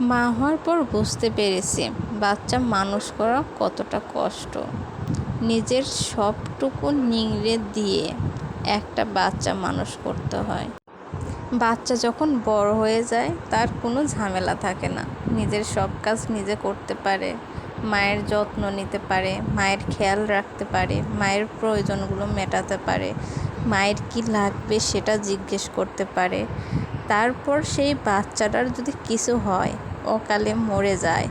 মা হওয়ার পর বুঝতে পেরেছি, বাচ্চা মানুষ করা কতটা কষ্ট। নিজের সবটুকু নিংড়ে দিয়ে একটা বাচ্চা মানুষ করতে হয়। বাচ্চা যখন বড় হয়ে যায়, তার কোনো ঝামেলা থাকে না। নিজের সব কাজ নিজে করতে পারে, মায়ের যত্ন নিতে পারে, মায়ের খেয়াল রাখতে পারে, মায়ের প্রয়োজনগুলো মেটাতে পারে, মায়ের কি লাগবে সেটা জিজ্ঞেস করতে পারে। তারপর সেই বাচ্চাটার যদি কিছু হয়, অকালে মরে যায়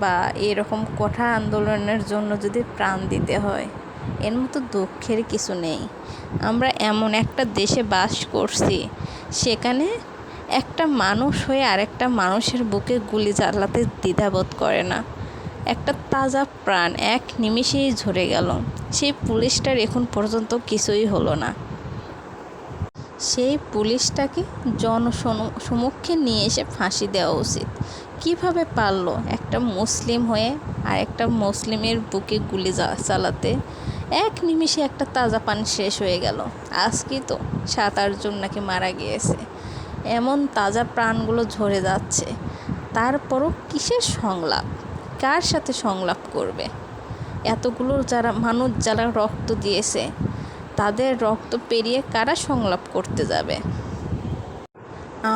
বা এরকম কোঠা আন্দোলনের জন্য যদি প্রাণ দিতে হয়, এর মতো দুঃখের কিছু নেই। আমরা এমন একটা দেশে বাস করছি, সেখানে একটা মানুষ হয়ে আরেকটা মানুষের বুকে গুলি চালাতে দ্বিধাবোধ করে না। একটা তাজা প্রাণ, এক নিমিষেই ঝরে গেল। সেই পুলিশটার এখন পর্যন্ত কিছুই হলো না। সেই পুলিশটাকে জনসমক্ষে নিয়ে এসে ফাঁসি দেওয়া উচিত। কীভাবে পারল? একটা মুসলিম হয়ে আর একটা মুসলিমের বুকে গুলি চালাতে। এক নিমিষে একটা তাজা পানি শেষ হয়ে গেল। আজকে তো সাত আটজন নাকি মারা গিয়েছে। এমন তাজা প্রাণগুলো ঝরে যাচ্ছে। তারপরও কিসের সংলাপ? কার সাথে সংলাপ করবে? এতগুলো যারা মানুষ যারা রক্ত দিয়েছে তাদের রক্ত পেরিয়ে কারা সংলাপ করতে যাবে?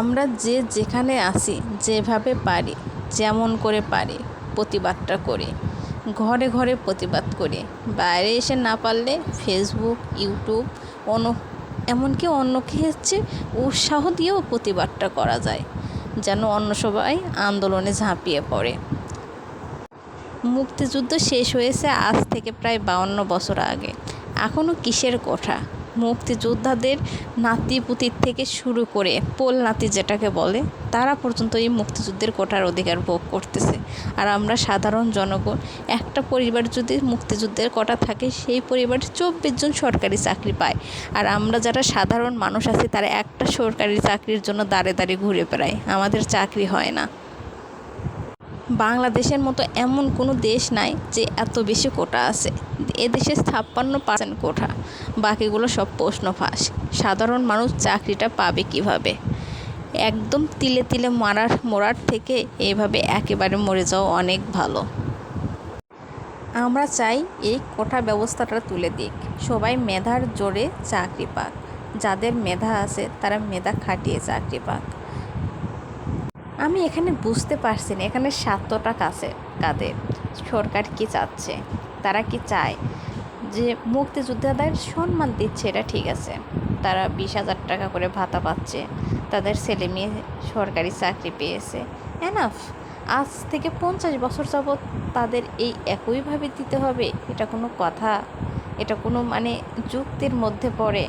আমরা যে যেখানে আসি যেভাবে পারি, যেমন করে পারি, প্রতিবাদটা করি, ঘরে ঘরে প্রতিবাদ করি। বাইরে এসে না পারলে ফেসবুক ইউটিউব অন্য, এমনকি অন্যকে হচ্ছে উৎসাহ দিয়েও প্রতিবাদটা করা যায়, যেন অন্য সবাই আন্দোলনে ঝাঁপিয়ে পড়ে। মুক্তিযুদ্ধ শেষ হয়েছে আজ থেকে প্রায় বাউন্ন বছর আগে। এখনও কিসের কোঠা মুক্তিযোদ্ধাদের নাতিপুতির থেকে শুরু করে পোল নাতি যেটাকে বলে, তারা পর্যন্ত এই মুক্তিযুদ্ধের কোটার অধিকার ভোগ করতেছে। আর আমরা সাধারণ জনগণ, একটা পরিবার যদি মুক্তিযুদ্ধের কোটা থাকে, সেই পরিবার চব্বিশ জন সরকারি চাকরি পায়। আর আমরা যারা সাধারণ মানুষ আছি, তারা একটা সরকারি চাকরির জন্য দাঁড়ে দাঁড়িয়ে ঘুরে বেড়াই। আমাদের চাকরি হয় না। বাংলাদেশের মতো এমন কোনো দেশ নাই যে এত বেশি কোটা আছে। এদেশে ছাপ্পান্ন পার্সেন্ট কোঠা, বাকিগুলো সব প্রশ্ন ফাঁস। সাধারণ মানুষ চাকরিটা পাবে কীভাবে? একদম তিলে তিলে মারার মরার থেকে এইভাবে একেবারে মরে যাওয়া অনেক ভালো। আমরা চাই এই কোঠা ব্যবস্থাটা তুলে দিক। সবাই মেধার জোরে চাকরি পাক। যাদের মেধা আছে, তারা মেধা খাটিয়ে চাকরি পাক। আমি এখানে বুঝতে পারছি না, এখানে স্বার্থটা কাছে কাদের। সরকার কি চাচ্ছে? তারা কি চায়? যে মুক্তিযোদ্ধাদের সম্মান দিচ্ছে, এটা ঠিক আছে। তারা বিশ হাজার টাকা করে ভাতা পাচ্ছে। তাদের ছেলে মেয়ে সরকারি চাকরি পেয়েছে। এনাফ আজ থেকে পঞ্চাশ বছর যাবৎ তাদের এই একইভাবে দিতে হবে, এটা কোনো কথা। এটা কোনো মানে যুক্তির মধ্যে পড়ে।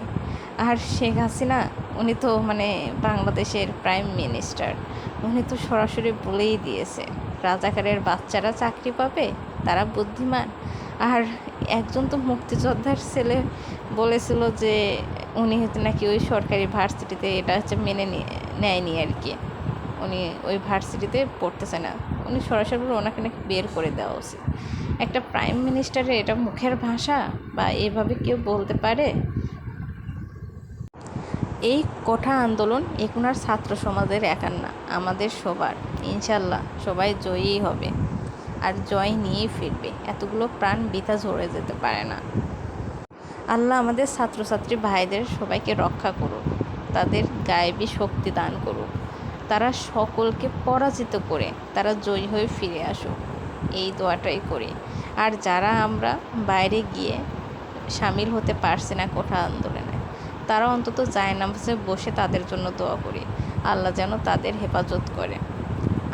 আর শেখ হাসিনা, উনি তো মানে বাংলাদেশের প্রাইম মিনিস্টার, উনি তো সরাসরি বলেই দিয়েছে, রাজাকারের বাচ্চারা চাকরি পাবে, তারা বুদ্ধিমান। আর একজন তো মুক্তিযোদ্ধার ছেলে বলেছিল যে উনি হচ্ছে নাকি ওই সরকারি ভার্সিটিতে এটা হচ্ছে মেনে নেয়নি আর কি। উনি ওই ভার্সিটিতে পড়তেছে না। উনি সরাসরি ওনাকে নাকি বের করে দেওয়া উচিত। একটা প্রাইম মিনিস্টারের এটা মুখের ভাষা বা এভাবে কেউ বলতে পারে? এই কোঠা আন্দোলন এখন আর ছাত্র সমাজের একার না, আমাদের সবার। ইনশাল্লাহ সবাই জয়ী হবে। আর জয় নিয়েই ফিরবে। এতগুলো প্রাণ বৃথা ঝরে যেতে পারে না। আল্লাহ আমাদের ছাত্রছাত্রী ভাইদের সবাইকে রক্ষা করুক, তাদের গায়েবী শক্তি দান করুক। তারা সকলকে পরাজিত করে তারা জয়ী হয়ে ফিরে আসুক। এই দোয়াটাই করি। আর যারা আমরা বাইরে গিয়ে সামিল হতে পারছি না কোঠা আন্দোলনে, তারা অন্তত নামাজে বসে তাদের জন্য দোয়া করি। আল্লাহ যেন তাদের হেফাজত করে।